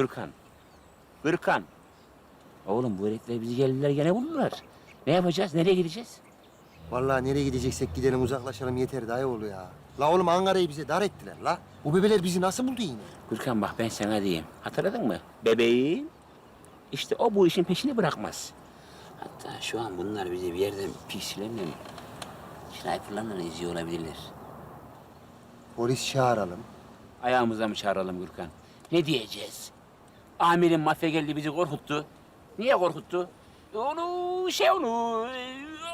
Gürkan. Gürkan. Oğlum bu herifler bizi geldiler gene buldular. Ne yapacağız? Nereye gideceğiz? Vallahi nereye gideceksek gidelim uzaklaşalım yeter dayıoğlu ya. La oğlum Ankara'yı bize dar ettiler la. Bu bebeler bizi nasıl buldu yine? Gürkan bak ben sana diyeyim. Hatırladın mı? Bebeğim. İşte o bu işin peşini bırakmaz. Hatta şu an bunlar bizi bir yerden pisilerle, sniperlarla izliyor olabilirler. Polis çağıralım. Ayağımıza mı çağıralım Gürkan? Ne diyeceğiz? Amirin mafya geldi bizi korkuttu. Niye korkuttu? Onu şey onu,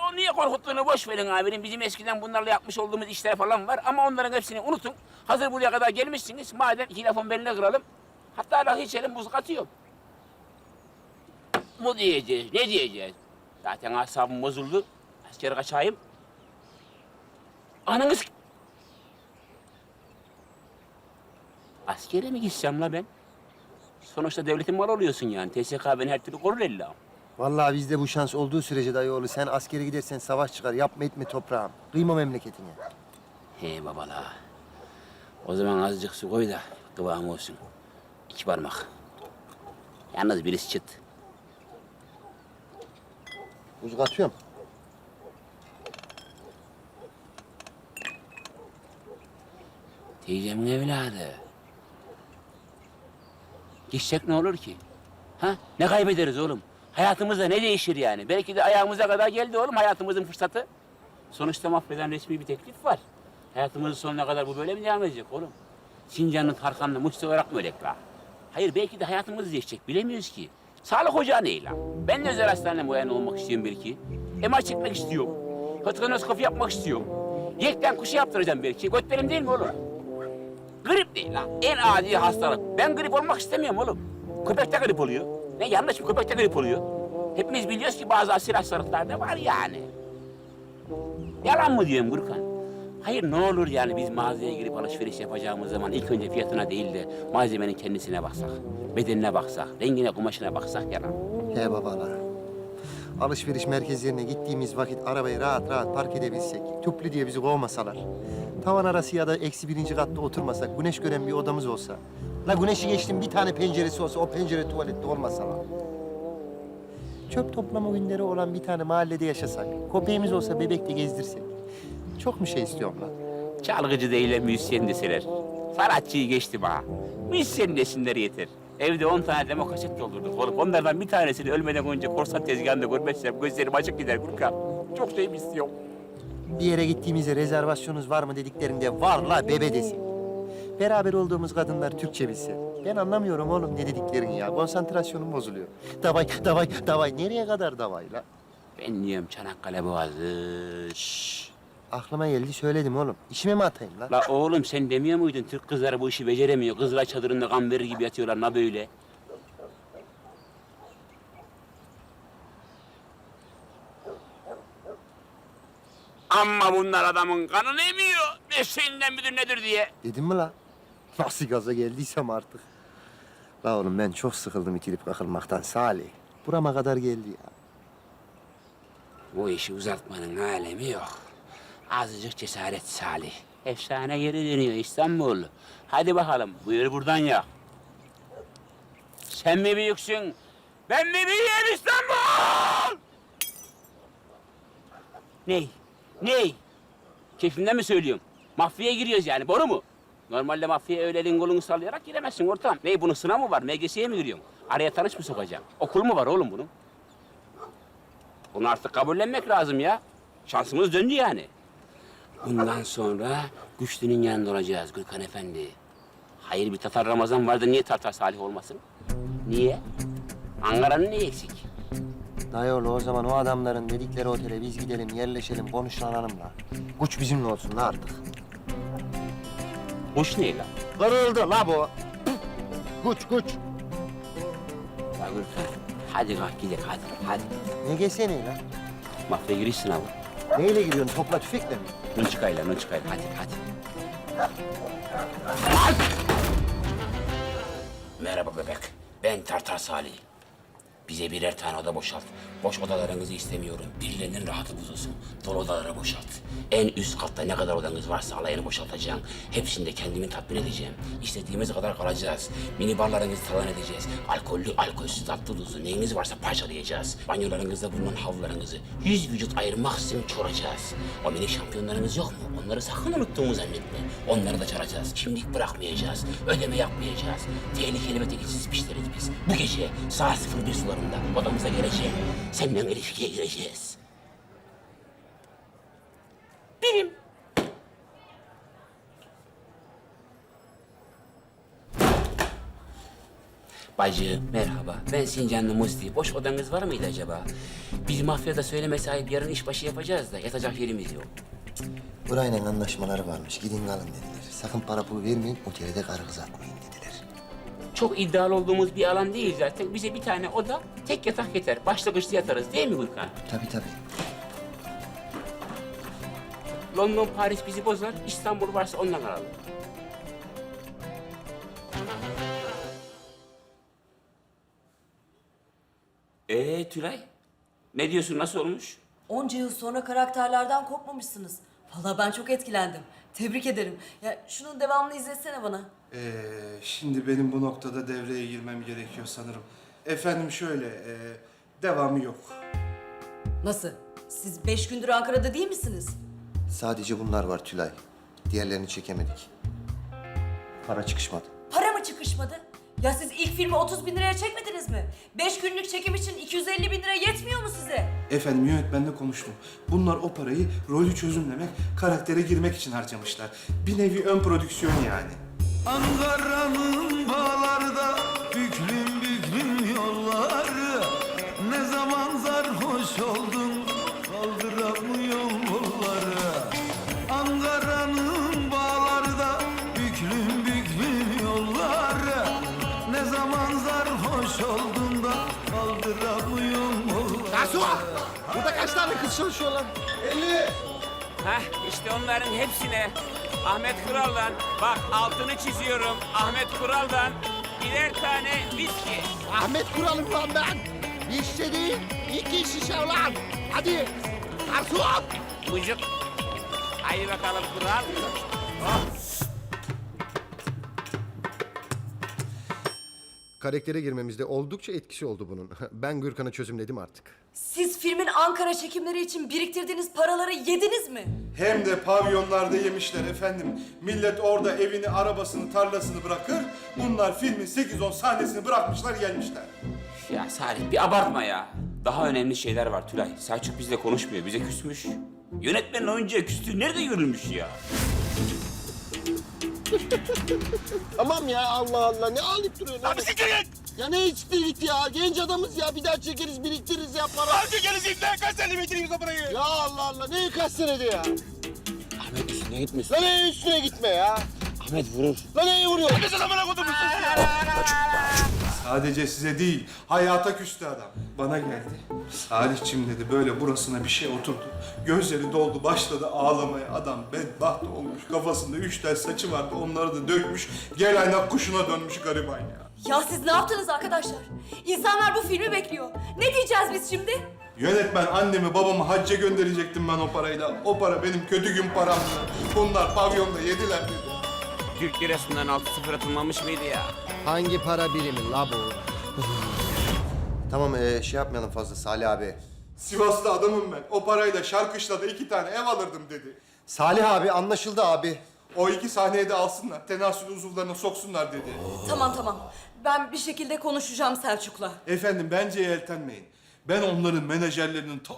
o niye korkuttuğunu boş verin amirim. Bizim eskiden bunlarla yapmış olduğumuz işler falan var ama onların hepsini unutun. Hazır buraya kadar gelmişsiniz. Madem iki lafın beline kıralım. Hatta rakı içelim buz katıyorum. Bu diyeceğiz, ne diyeceğiz? Zaten asabım bozuldu. Asker kaçayım. Ananız... Askere mi gitsem la ben? Sonuçta devletin malı oluyorsun yani. TSK beni her türlü korur illa. Vallahi bizde bu şans olduğu sürece dayıoğlu sen askere gidersen savaş çıkar. Yapma etme toprağım. Kıyma memleketine. He babala. O zaman azıcık su koy da kıvamı olsun. İki parmak. Yalnız birisi çıt. Buz katıyorum. Teyzemin evladı. Gitsek ne olur ki? Ha? Ne kaybederiz oğlum? Hayatımızda ne değişir yani? Belki de ayağımıza kadar geldi oğlum hayatımızın fırsatı. Sonuçta mahveden resmi bir teklif var. Hayatımızın sonuna kadar bu böyle mi devam edecek oğlum? Sincan'ın Tarkan'la Musti olarak mı ölek la? Hayır belki de hayatımız değişecek bilemiyoruz ki. Sağlık ocağı ne la? Ben de özel hastanede muayene olmak istiyorum belki. MR çekmek istiyorum. Fotokonoskopi yapmak istiyorum. Yekten kuşu yaptıracağım belki. Götlerim değil mi oğlum? Grip değil lan. En adi hastalık. Ben grip olmak istemiyorum oğlum. Köpek de grip oluyor. Ne yanlış mı? Köpek de grip oluyor. Hepimiz biliyoruz ki bazı asil hastalıklar da var yani. Yalan mı diyorum Gürkan? Hayır ne olur yani biz mağazaya girip alışveriş yapacağımız zaman ilk önce fiyatına değil de malzemenin kendisine baksak. Bedenine baksak, rengine, kumaşına baksak yalan. He babalar. Alışveriş merkezlerine gittiğimiz vakit arabayı rahat rahat park edebilsek, tüplü diye bizi kovmasalar, tavan arası ya da eksi birinci katta oturmasak, güneş gören bir odamız olsa, la güneşi geçtim bir tane penceresi olsa, o pencere tuvalette olmasa la. Çöp toplama günleri olan bir tane mahallede yaşasak, köpeğimiz olsa bebekle gezdirsek. Çok mu şey istiyorum lan? Çalgıcı değil de müzisyen deseler. Sanatçıyı geçti bana. Müzisyen desinler yeter. Evde on tane demo kaset doldurduk oğlum. Onlardan bir tanesini ölmeden önce korsan tezgahında görmezsem gözlerim açık gider Gürkan. Çok şey istiyorum. Bir yere gittiğimizde rezervasyonunuz var mı dediklerinde var la bebe desin. Beraber olduğumuz kadınlar Türkçe bilse. Ben anlamıyorum oğlum ne dediklerini ya. Konsantrasyonum bozuluyor. Davay, davay, davay. Nereye kadar davay la? Ben diyorum Çanakkale Boğazı. Şşş. Aklıma geldi söyledim oğlum. İşime mi atayım la? La oğlum sen demiyor muydun Türk kızları bu işi beceremiyor. Kızlar çadırında kan verir gibi yatıyorlar na böyle. Ama bunlar adamın kanını emiyor. Mesleğinden müdür nedir diye. Dedim mi la? Nasıl gaza geldiysem artık. La oğlum ben çok sıkıldım itilip kakılmaktan Salih. Burama kadar geldi ya. Bu işi uzatmanın alemi yok. Azıcık cesaret Salih. Efsane geri dönüyor İstanbul. Hadi bakalım buyur buradan ya. Sen mi büyüksün? Ben mi büyüğüm İstanbul? Ney? Ney? Keyfimden mi söylüyorum? Mafyaya giriyoruz yani, boru mu? Normalde mafyaya öyle elin kolunu sallayarak giremezsin ortam. Ney bunun sınav mı var? MGS'ye mi giriyorsun? Araya tanış mı sokacağım? Okul mu var oğlum bunun? Bunu artık kabullenmek lazım ya. Şansımız döndü yani. Bundan sonra güçlünün yanında olacağız Gürkan Efendi. Hayır bir Tatar Ramazan vardı niye Tatar Salih olmasın? Niye? Ankara'nın ne eksik? Dayıoğlu o zaman o adamların dedikleri otele biz gidelim, yerleşelim, konuşlanalım la. Güç bizimle olsun la artık. Kuş ne lan? Kırıldı la bu. Güç, güç. Ya Gürkan hadi kalk gidelim hadi hadi. Ne gesene la? Mafya giriş sınavı. Neyle gidiyorsun? Topla tüfekle mi? Nunçukayla nunçukayla hadi hadi. Merhaba bebek. Ben Tartar Salih. Bize birer tane oda boşalt. Boş odalarınızı istemiyorum. Birilerinin rahatı bozulsun. Dolu odaları boşalt. En üst katta ne kadar odanız varsa alayını boşaltacağım. Hepsinde kendimi tatmin edeceğim. İstediğimiz kadar kalacağız. Mini barlarınızı talan edeceğiz. Alkollü, alkolsüz, tatlı tuzlu neyiniz varsa parçalayacağız. Banyolarınızda bulunan havlularınızı yüz vücut ayırmaksızın çoracağız. O mini şampiyonlarımız yok mu? Onları sakın unuttuğumu zannetme. Onları da çaracağız. Kimlik bırakmayacağız. Ödeme yapmayacağız. Tehlikeli ve tehlikesiz pişleriz biz. Bu gece saat 01 sularında odamıza geleceğim. Seninle ilişkiye gireceğiz. Birim. Bacı merhaba. Ben Sincanlı Musti. Boş odanız var mıydı acaba? Biz mafyada söyleme sahip yarın işbaşı yapacağız da yatacak yerimiz yok. Burayla anlaşmaları varmış. Gidin kalın dediler. Sakın para pul vermeyin, otele de karı kız atmayın dediler. Çok iddialı olduğumuz bir alan değil zaten. Bize bir tane oda, tek yatak yeter. Başlangıçta yatarız değil mi Gülkan? Tabii tabii. London, Paris bizi bozar. İstanbul varsa ondan alalım. Ee Tülay, ne diyorsun? Nasıl olmuş? Onca yıl sonra karakterlerden kopmamışsınız. Vallahi ben çok etkilendim. Tebrik ederim. Ya şunun devamını izletsene bana. Ee, şimdi benim bu noktada devreye girmem gerekiyor sanırım. Efendim şöyle, e, devamı yok. Nasıl? Siz beş gündür Ankara'da değil misiniz? Sadece bunlar var Tülay. Diğerlerini çekemedik. Para çıkışmadı. Para mı çıkışmadı? Ya siz ilk filmi 30 bin liraya çekmediniz mi? Beş günlük çekim için 250 bin lira yetmiyor mu size? Efendim yönetmenle konuştum. Bunlar o parayı rolü çözümlemek, karaktere girmek için harcamışlar. Bir nevi ön prodüksiyon yani. Ankara'nın bağlarda tane kız çalışıyor lan? Heh, işte onların hepsine Ahmet Kural'dan, bak altını çiziyorum, Ahmet Kural'dan birer tane viski. Ahmet Kural'ım lan ben. Bir şişe değil, iki şişe ulan. Hadi. Garson. Mucuk. Haydi bakalım Kural. Karaktere girmemizde oldukça etkisi oldu bunun. Ben Gürkan'ı çözümledim artık. Siz filmin Ankara çekimleri için biriktirdiğiniz paraları yediniz mi? Hem de pavyonlarda yemişler efendim. Millet orada evini, arabasını, tarlasını bırakır. Bunlar filmin 8-10 sahnesini bırakmışlar gelmişler. Ya Salih bir abartma ya. Daha önemli şeyler var Tülay. Selçuk bizle konuşmuyor, bize küsmüş. Yönetmenin oyuncuya küstüğü nerede görülmüş ya? Tamam ya Allah Allah ne alıp duruyorsun? Abi siktir Ya ne içti git ya? Genç adamız ya. Bir daha çekeriz biriktiririz ya para. Abi çekeriz ilk kaç sene bitireyim parayı? Ya Allah Allah ne kaç senede ya? Ahmet üstüne gitmesin. Lan ne üstüne gitme ya? Ahmet vurur. Lan neye vuruyor? Sadece size değil, hayata küstü adam. Bana geldi. Salihçim dedi böyle burasına bir şey oturdu. Gözleri doldu, başladı ağlamaya. Adam bedbaht olmuş. Kafasında üç tel saçı vardı, onları da dökmüş. Gel aynak kuşuna dönmüş gariban ya. Ya siz ne yaptınız arkadaşlar? İnsanlar bu filmi bekliyor. Ne diyeceğiz biz şimdi? Yönetmen annemi babamı hacca gönderecektim ben o parayla. O para benim kötü gün paramdı. Bunlar pavyonda yediler dedi. Türk lirasından 6-0 atılmamış mıydı ya? Hangi para birimi la bu? tamam ee, şey yapmayalım fazla Salih abi. Sivaslı adamım ben. O parayla Şarkışla'da iki tane ev alırdım dedi. Salih abi anlaşıldı abi. O iki sahneyi de alsınlar. Tenasül uzuvlarına soksunlar dedi. Tamam tamam. Ben bir şekilde konuşacağım Selçuk'la. Efendim bence yeltenmeyin. Ben onların menajerlerinin ta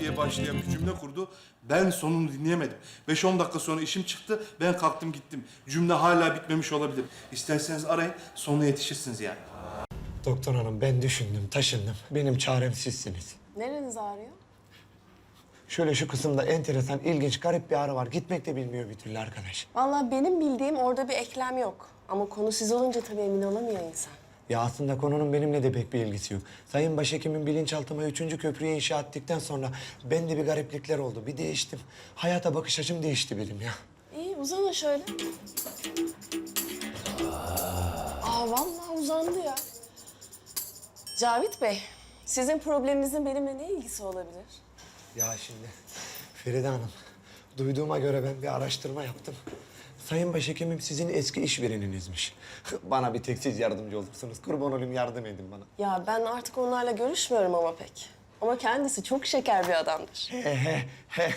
diye başlayan bir cümle kurdu. Ben sonunu dinleyemedim. 5-10 dakika sonra işim çıktı. Ben kalktım gittim. Cümle hala bitmemiş olabilir. İsterseniz arayın. Sonuna yetişirsiniz yani. Doktor hanım ben düşündüm, taşındım. Benim çarem sizsiniz. Nereniz ağrıyor? Şöyle şu kısımda enteresan, ilginç, garip bir ağrı var. Gitmek de bilmiyor bir türlü arkadaş. Vallahi benim bildiğim orada bir eklem yok. Ama konu siz olunca tabii emin olamıyor insan. Ya aslında konunun benimle de pek bir ilgisi yok. Sayın Başhekim'in bilinçaltıma üçüncü köprüyü inşa ettikten sonra bende bir gariplikler oldu. Bir değiştim. Hayata bakış açım değişti benim ya. İyi uzanın şöyle. Aa vallahi uzandı ya. Cavit Bey, sizin probleminizin benimle ne ilgisi olabilir? Ya şimdi Feride Hanım, duyduğuma göre ben bir araştırma yaptım. Sayın Başhekimim sizin eski işvereninizmiş. bana bir tek siz yardımcı olursunuz. Kurban olayım yardım edin bana. Ya ben artık onlarla görüşmüyorum ama pek. Ama kendisi çok şeker bir adamdır. He he he.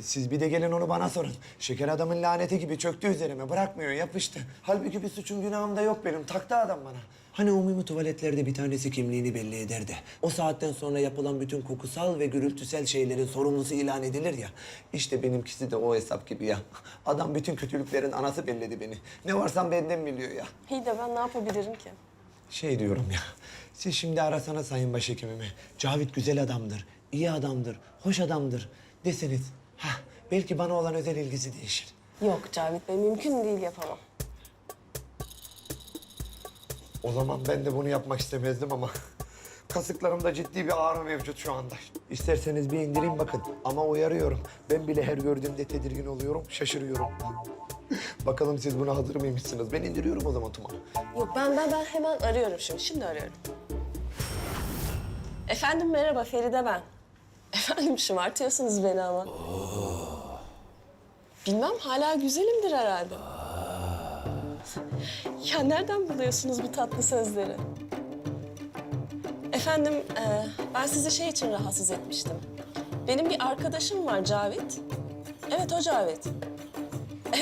Siz bir de gelin onu bana sorun. Şeker adamın laneti gibi çöktü üzerime. Bırakmıyor, yapıştı. Halbuki bir suçum günahım da yok benim. Taktı adam bana. Hani umumi tuvaletlerde bir tanesi kimliğini belli eder de... ...o saatten sonra yapılan bütün kokusal ve gürültüsel şeylerin sorumlusu ilan edilir ya... ...işte benimkisi de o hesap gibi ya. Adam bütün kötülüklerin anası belledi beni. Ne varsam benden biliyor ya. İyi de ben ne yapabilirim ki? Şey diyorum ya, siz şimdi arasana Sayın Başhekimimi. Cavit güzel adamdır, iyi adamdır, hoş adamdır deseniz... ...hah, belki bana olan özel ilgisi değişir. Yok Cavit Bey, mümkün değil yapamam. O zaman ben de bunu yapmak istemezdim ama... ...kasıklarımda ciddi bir ağrı mevcut şu anda. İsterseniz bir indireyim bakın ama uyarıyorum. Ben bile her gördüğümde tedirgin oluyorum, şaşırıyorum. Bakalım siz buna hazır mıymışsınız? Ben indiriyorum o zaman Tuma. Yok ben ben ben hemen arıyorum şimdi. Şimdi arıyorum. Efendim merhaba Feride ben. Efendim şımartıyorsunuz beni ama. Bilmem hala güzelimdir herhalde. Ya nereden buluyorsunuz bu tatlı sözleri? Efendim e, ben sizi şey için rahatsız etmiştim. Benim bir arkadaşım var Cavit. Evet o Cavit.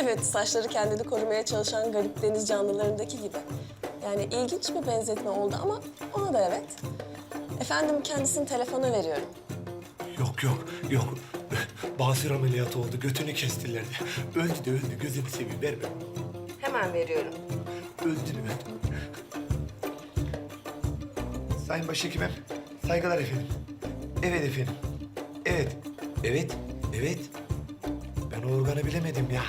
Evet, saçları kendini korumaya çalışan garip deniz canlılarındaki gibi. Yani ilginç bir benzetme oldu ama ona da evet. Efendim kendisini telefona veriyorum. Yok yok yok. Basir ameliyatı oldu. Götünü kestiler. Öldü de öldü. Gözünü seveyim verme. Hemen veriyorum. Mü öldü. Sayın Başhekimim, saygılar efendim. Evet efendim. Evet. Evet. Evet. Ben o organı bilemedim ya.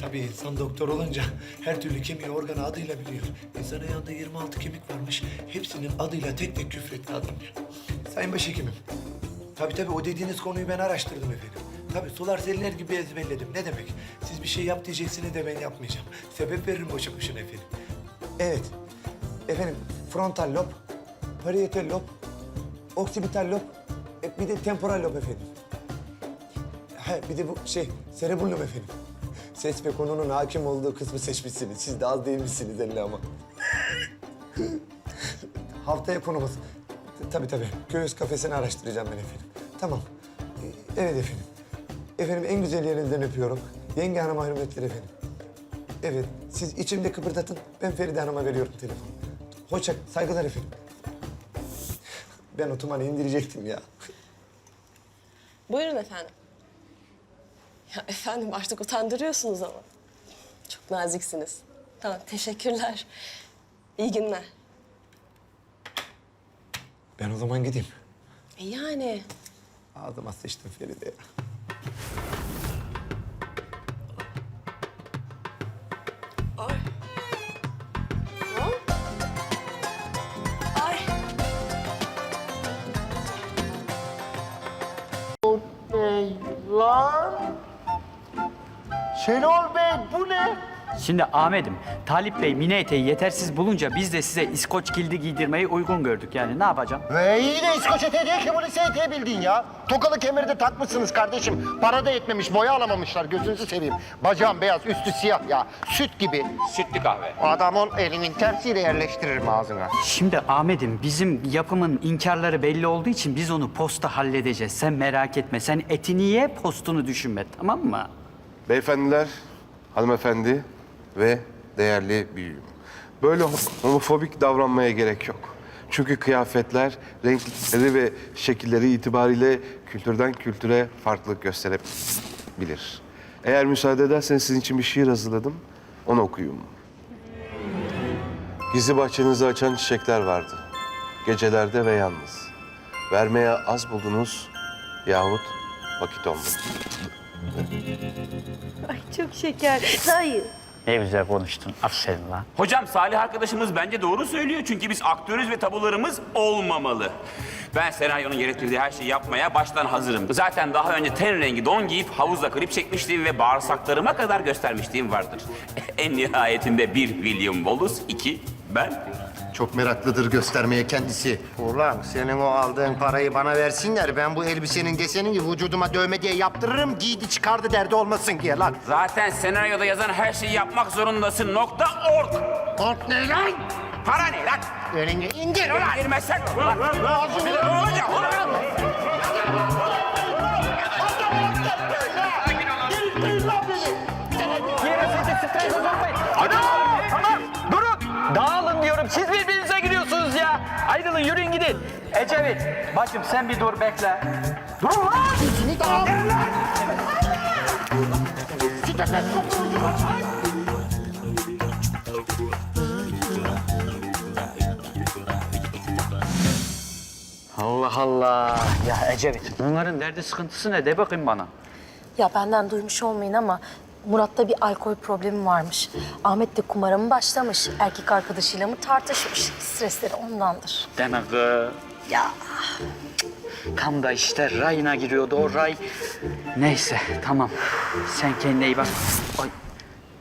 Tabii insan doktor olunca her türlü kemiği organı adıyla biliyor. İnsan ayağında 26 kemik varmış. Hepsinin adıyla tek tek küfretti adam ya. Sayın Başhekimim. Tabii tabii o dediğiniz konuyu ben araştırdım efendim. Tabii sular seller gibi ezberledim. Ne demek? Bir şey yap diyeceksiniz de ben yapmayacağım. Sebep veririm boşu boşuna efendim. Evet. Efendim frontal lob, parietal lob, oksipital lob, e, bir de temporal lob efendim. Ha, bir de bu şey, serebellum efendim. Ses ve konunun hakim olduğu kısmı seçmişsiniz. Siz de az değilmişsiniz elli ama. Haftaya konumuz. Tabii tabii. Göğüs kafesini araştıracağım ben efendim. Tamam. Ee, Evet efendim. Efendim en güzel yerinizden öpüyorum. Yenge hanıma hürmetler efendim. Evet, siz içimde kıpırdatın. Ben Feride Hanım'a veriyorum telefonu. Hoşça, saygılar efendim. Ben o tumanı indirecektim ya. Buyurun efendim. Ya efendim artık utandırıyorsunuz ama. Çok naziksiniz. Tamam, teşekkürler. İyi günler. Ben o zaman gideyim. E yani Ağzıma sıçtım Feride ya. Şenol Bey bu ne? Şimdi Ahmet'im, Talip Bey mini eteği yetersiz bulunca biz de size İskoç kildi giydirmeyi uygun gördük. Yani ne yapacağım? Ve iyi de İskoç eteği değil ki bunu eteği bildin ya. Tokalı kemeri de takmışsınız kardeşim. Para da yetmemiş, boya alamamışlar. Gözünüzü seveyim. Bacağım beyaz, üstü siyah ya. Süt gibi. Sütlü kahve. Adamın elinin tersiyle yerleştiririm ağzına. Şimdi Ahmet'im bizim yapımın inkarları belli olduğu için biz onu posta halledeceğiz. Sen merak etme. Sen etini ye, postunu düşünme. Tamam mı? Beyefendiler, hanımefendi ve değerli büyüğüm. Böyle homofobik davranmaya gerek yok. Çünkü kıyafetler, renkleri ve şekilleri itibariyle kültürden kültüre farklılık gösterebilir. Eğer müsaade ederseniz sizin için bir şiir hazırladım. Onu okuyayım. Gizli bahçenizi açan çiçekler vardı. Gecelerde ve yalnız. Vermeye az buldunuz yahut vakit olmadı. Çok şeker. Hayır. Ne güzel konuştun. Aferin lan. Hocam Salih arkadaşımız bence doğru söylüyor. Çünkü biz aktörüz ve tabularımız olmamalı. Ben senaryonun gerektirdiği her şeyi yapmaya baştan hazırım. Zaten daha önce ten rengi don giyip havuzda klip çekmişliğim ve bağırsaklarıma kadar göstermişliğim vardır. en nihayetinde bir William Wallace, iki ben. Çok meraklıdır göstermeye kendisi. Ulan senin o aldığın parayı bana versinler. Ben bu elbisenin desenini vücuduma dövme diye yaptırırım. Giydi çıkardı derdi olmasın diye lan. Zaten senaryoda yazan her şeyi yapmak zorundasın. Nokta org. Kork ne lan? Para ne lan? Elini indir ulan. Girmezsen ulan. Ne olacak ulan? Ayrılın, yürüyün gidin. Ecevit, bacım sen bir dur bekle. Durun lan! Allah Allah. Ya Ecevit, bunların derdi sıkıntısı ne? De bakayım bana. Ya benden duymuş olmayın ama Murat'ta bir alkol problemi varmış. Ahmet de kumara mı başlamış, erkek arkadaşıyla mı tartışmış. Stresleri ondandır. Demek ki... Ya tam da işte rayına giriyordu o ray. Neyse tamam. Sen kendine iyi bak. Ay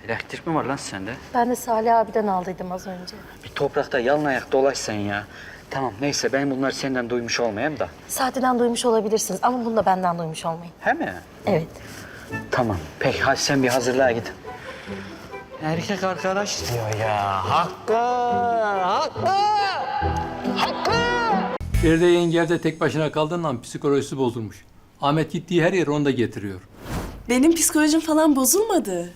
elektrik mi var lan sende? Ben de Salih abiden aldıydım az önce. Bir toprakta yalın ayak dolaş sen ya. Tamam neyse ben bunları senden duymuş olmayayım da. Saatiden duymuş olabilirsiniz ama bunu da benden duymuş olmayın. He mi? Evet. Tamam. Peki hadi sen bir hazırlığa git. Erkek arkadaş diyor ya. Hakkı! Hakkı! Hakkı! Feride yenge evde tek başına kaldığından psikolojisi bozulmuş. Ahmet gittiği her yere onu da getiriyor. Benim psikolojim falan bozulmadı.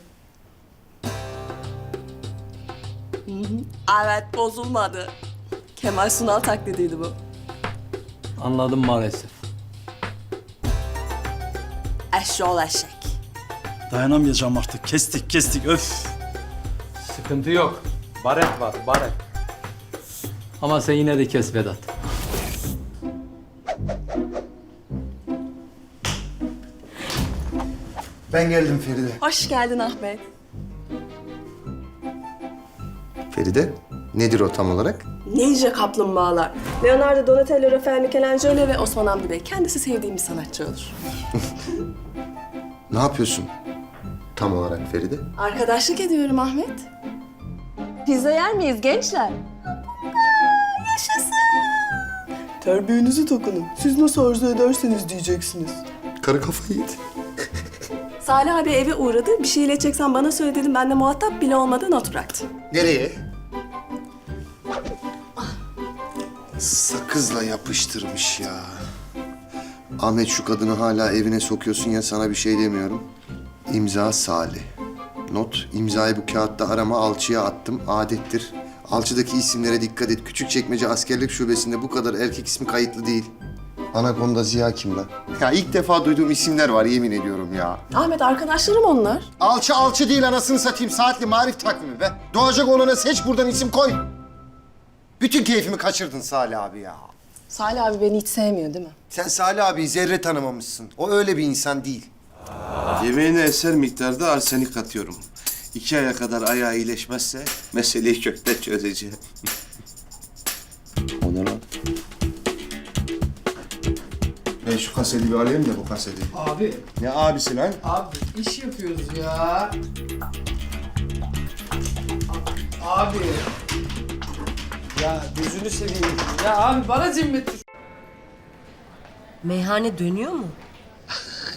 Evet bozulmadı. Kemal Sunal taklidiydi bu. Anladım maalesef. Eşşoğlu eşek. Dayanamayacağım artık. Kestik kestik öf. Sıkıntı yok. Baret var, baret. Ama sen yine de kes Vedat. Ben geldim Feride. Hoş geldin Ahmet. Feride, nedir o tam olarak? Ninja kaplumbağalar. Leonardo, Donatello, Rafael, Michelangelo ve Osman Hamdi Bey. Kendisi sevdiğim bir sanatçı olur. Ne yapıyorsun tam olarak Feride? Arkadaşlık ediyorum Ahmet. Pizza yer miyiz gençler? Yaşasın. Terbiyenizi takının. Siz nasıl arzu ederseniz diyeceksiniz. Karı kafayı yedi. Salih abi eve uğradı. Bir şey ileteceksen bana söyle dedim. Ben de muhatap bile olmadan not bıraktı. Nereye? Sakızla yapıştırmış ya. Ahmet şu kadını hala evine sokuyorsun ya sana bir şey demiyorum. İmza Salih. Not, imzayı bu kağıtta arama alçıya attım. Adettir. Alçıdaki isimlere dikkat et. Küçükçekmece askerlik şubesinde bu kadar erkek ismi kayıtlı değil. Anakonda Ziya kim lan? Ya ilk defa duyduğum isimler var yemin ediyorum ya. Ahmet arkadaşlarım onlar. Alçı alçı değil anasını satayım. Saatli marif takvimi be. Doğacak olana seç buradan isim koy. Bütün keyfimi kaçırdın Salih abi ya. Salih abi beni hiç sevmiyor değil mi? Sen Salih abi zerre tanımamışsın. O öyle bir insan değil. Yemeğine eser miktarda arsenik katıyorum. İki aya kadar ayağı iyileşmezse meseleyi kökten çözeceğim. o ne lan? Ben şu kaseti bir alayım da bu kaseti. Abi, Ne abisi lan? abi iş yapıyoruz ya. Abi. Ya gözünü seveyim. Ya abi bana zimmet düş- Meyhane dönüyor mu?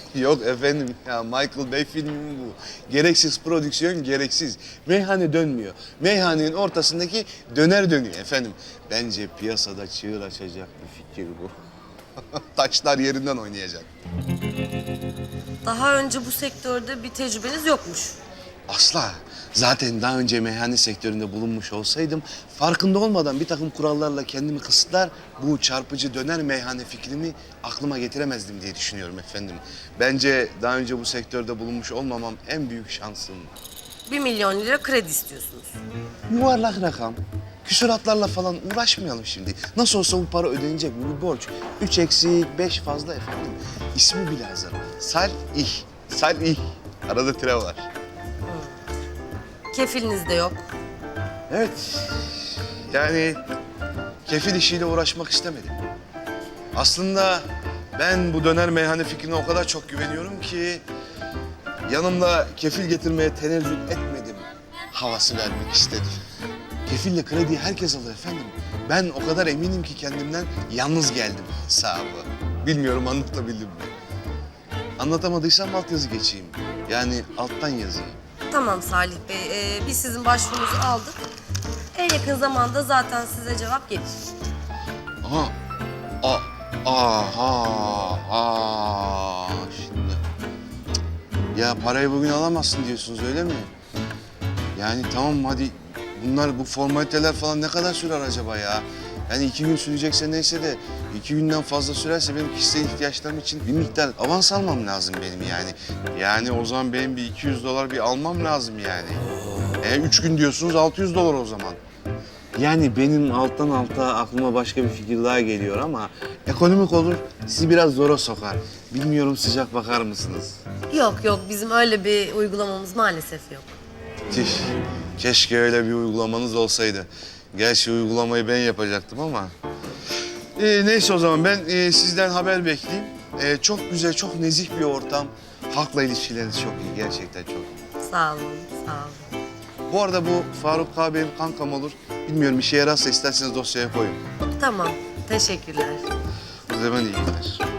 Yok efendim ya Michael Bay filmi mi bu? Gereksiz prodüksiyon gereksiz. Meyhane dönmüyor. Meyhanenin ortasındaki döner dönüyor efendim. Bence piyasada çığır açacak bir fikir bu. Taşlar yerinden oynayacak. Daha önce bu sektörde bir tecrübeniz yokmuş. Asla. Zaten daha önce meyhane sektöründe bulunmuş olsaydım farkında olmadan bir takım kurallarla kendimi kısıtlar bu çarpıcı döner meyhane fikrini aklıma getiremezdim diye düşünüyorum efendim. Bence daha önce bu sektörde bulunmuş olmamam en büyük şansım. Bir milyon lira kredi istiyorsunuz. Yuvarlak rakam. Küsuratlarla falan uğraşmayalım şimdi. Nasıl olsa bu para ödenecek. Bu bir borç. Üç eksik, beş fazla efendim. İsmi bile hazır. Salih. Salih. Arada tire var. Kefiliniz de yok. Evet. Yani kefil işiyle uğraşmak istemedim. Aslında ben bu döner meyhane fikrine o kadar çok güveniyorum ki... ...yanımda kefil getirmeye tenezzül etmedim. Havası vermek istedim. Kefille krediyi herkes alır efendim. Ben o kadar eminim ki kendimden yalnız geldim hesabı. Bilmiyorum anlatabildim mi? Anlatamadıysam altyazı geçeyim. Yani alttan yazayım. Tamam Salih Bey, ee, biz sizin başvurunuzu aldık. En yakın zamanda zaten size cevap gelir. Aha. A aha. Aa. Şimdi. Ya parayı bugün alamazsın diyorsunuz öyle mi? Yani tamam hadi bunlar bu formaliteler falan ne kadar sürer acaba ya? Yani iki gün sürecekse neyse de iki günden fazla sürerse benim kişisel ihtiyaçlarım için bir miktar avans almam lazım benim yani. Yani o zaman benim bir 200 dolar bir almam lazım yani. E üç gün diyorsunuz 600 dolar o zaman. Yani benim alttan alta aklıma başka bir fikir daha geliyor ama ekonomik olur, sizi biraz zora sokar. Bilmiyorum sıcak bakar mısınız? Yok yok, bizim öyle bir uygulamamız maalesef yok. Tih, keşke öyle bir uygulamanız olsaydı. Gerçi uygulamayı ben yapacaktım ama. Ee, neyse o zaman ben e, sizden haber bekleyeyim. Ee, çok güzel, çok nezih bir ortam. Halkla ilişkileriniz çok iyi, gerçekten çok iyi. Sağ olun, sağ olun. Bu arada bu Faruk benim kankam olur. Bilmiyorum işe yararsa isterseniz dosyaya koyun. Tamam, teşekkürler. O zaman iyi günler.